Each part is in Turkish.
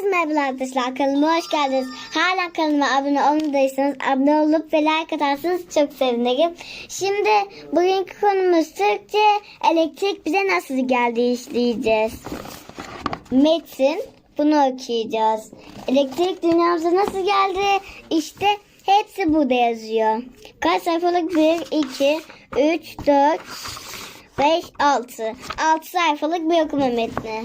Herkese merhaba arkadaşlar kanalıma hoş geldiniz. Hala kanalıma abone olmadıysanız abone olup ve like atarsanız çok sevinirim. Şimdi bugünkü konumuz Türkçe elektrik bize nasıl geldi işleyeceğiz. Metin bunu okuyacağız. Elektrik dünyamıza nasıl geldi? İşte hepsi burada yazıyor. Kaç sayfalık? 1, 2, 3, 4, 5, 6. 6 sayfalık bir okuma metni.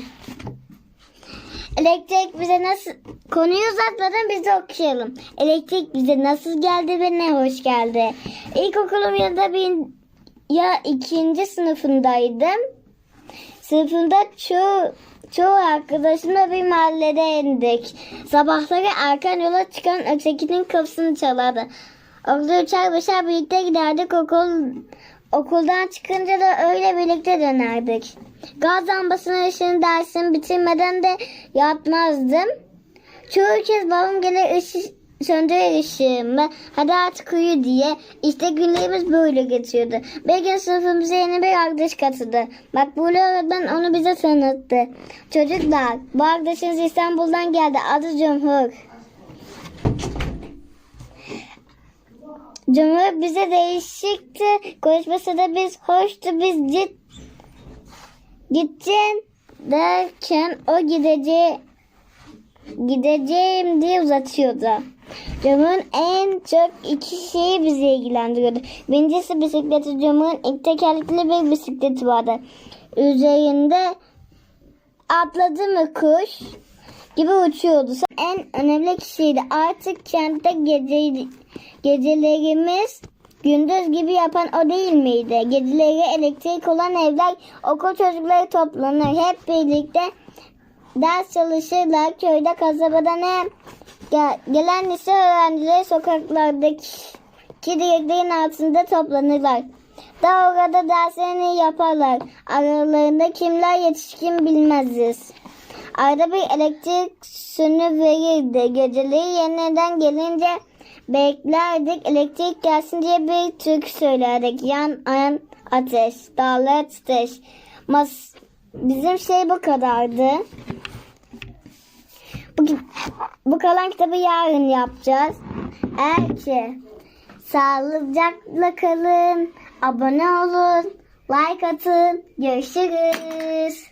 Elektrik bize nasıl... Konuyu uzatmadan biz okuyalım. Elektrik bize nasıl geldi ve ne hoş geldi. İlkokulum ya da bir... Ya ikinci sınıfındaydım. Sınıfında çoğu, çoğu arkadaşımla bir mahallede indik. Sabahları erken yola çıkan ötekinin kapısını çalardı. Okulda üçer beşer birlikte giderdik. Okul, okuldan çıkınca da öyle birlikte dönerdik. Gaz lambasının ışığını dersimi bitirmeden de yatmazdım. Çoğu kez babam gelir ışık söndürür ışığımı. Hadi artık uyu diye. İşte günlerimiz böyle geçiyordu. Bir gün sınıfımıza yeni bir arkadaş katıldı. Makbule öğretmen onu bize tanıttı. Çocuklar bu arkadaşınız İstanbul'dan geldi. Adı Cumhur. Cumhur bize değişikti. Konuşmasa da biz hoştu. Biz cid Gideceğim derken o gideceği gideceğim diye uzatıyordu. Cumhur'un en çok iki şeyi bizi ilgilendiriyordu. Birincisi bisikleti. Cumhur'un ilk tekerlekli bir bisikleti vardı. Üzerinde atladı mı kuş gibi uçuyordu. En önemli kişiydi. Artık kentte gece, gecelerimiz gündüz gibi yapan o değil miydi? Geceleri elektrik olan evler okul çocukları toplanır. Hep birlikte ders çalışırlar. Köyde kasabada ne? Gel- gelen lise öğrencileri sokaklardaki direklerin altında toplanırlar. Da orada derslerini yaparlar. Aralarında kimler yetişkin bilmeziz. Arada bir elektrik sönü verirdi. Geceleri yeniden gelince beklerdik. Elektrik gelsin diye bir türkü söylerdik. Yan yan ateş, dağlar ateş. Mas Bizim şey bu kadardı. Bugün, bu kalan kitabı yarın yapacağız. Eğer ki sağlıcakla kalın, abone olun, like atın. Görüşürüz.